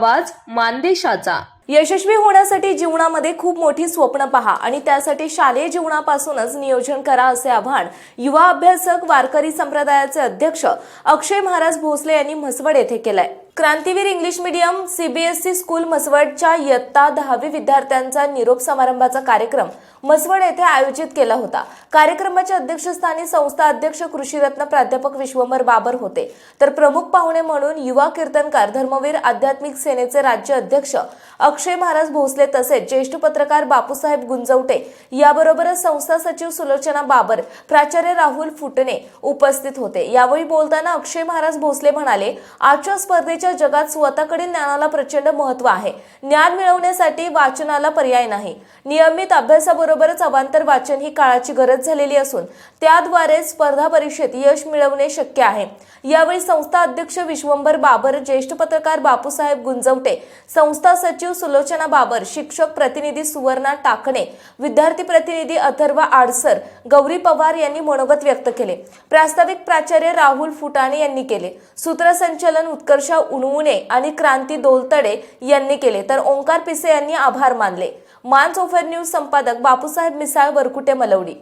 आवाज मानदेशाचा. यशस्वी होण्यासाठी जीवनामध्ये खूप मोठी स्वप्न पहा आणि त्यासाठी शालेय जीवनापासूनच नियोजन करा असे आव्हान युवा अभ्यासक वारकरी संप्रदायाचे अध्यक्ष अक्षय महाराज भोसले यांनी म्हसवड येथे केलंय. Krantiveer English medium CBSE school म्हसवडच्या इयत्ता दहावी विद्यार्थ्यांचा निरोप समारंभाचा कार्यक्रम म्हसवड येथे आयोजित केला होता. कार्यक्रमाच्या अध्यक्षस्थानी संस्था अध्यक्ष कृषीरत्न प्राध्यापक विश्वंभर बाबर होते. तर प्रमुख पाहुणे म्हणून युवा कीर्तनकार धर्मवीर आध्यात्मिक सेनेचे राज्य अध्यक्ष अक्षय महाराज भोसले तसेच ज्येष्ठ पत्रकार बापूसाहेब गुंजवटे याबरोबरच संस्था सचिव सुलोचना बाबर प्राचार्य राहुल फुटणे उपस्थित होते. यावेळी बोलताना अक्षय महाराज भोसले म्हणाले आजच्या स्पर्धेच्या जगात स्वतःकडील ज्ञानाला प्रचंड महत्त्व आहे. ज्ञान मिळवण्यासाठी वाचनाला पर्याय नाही. नियमित अभ्यासाबरोबरच अवांतर वाचन ही काळाची गरज झालेली असून त्याद्वारे स्पर्धा परीक्षेत यश मिळवणे शक्य आहे. यावेळी संस्था अध्यक्ष विश्वंभर बाबर ज्येष्ठ पत्रकार बापूसाहेब गुंजवटे संस्था सचिव सुलोचना बाबर शिक्षक प्रतिनिधी सुवर्णा टाकणे विद्यार्थी प्रतिनिधी अथर्व आडसर गौरी पवार यांनी मनोगत व्यक्त केले. प्रास्ताविक प्राचार्य राहुल फुटाणे यांनी केले. सूत्रसंचालन उत्कर्ष उणवणे आणि क्रांती दोलतडे यांनी केले. तर ओंकार पिसे यांनी आभार मानले. मान सोफर न्यूज संपादक बापूसाहेब मिसाळ वरकुटे मलवडी.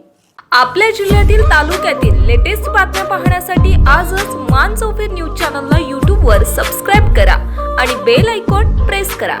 आपल्या जिल्ह्यातील तालुक्यातील लेटेस्ट बातम्या पाहण्यासाठी आजच मान सोफेर न्यूज चॅनलला यूट्यूबवर सबस्क्राईब करा आणि बेल आयकॉन प्रेस करा.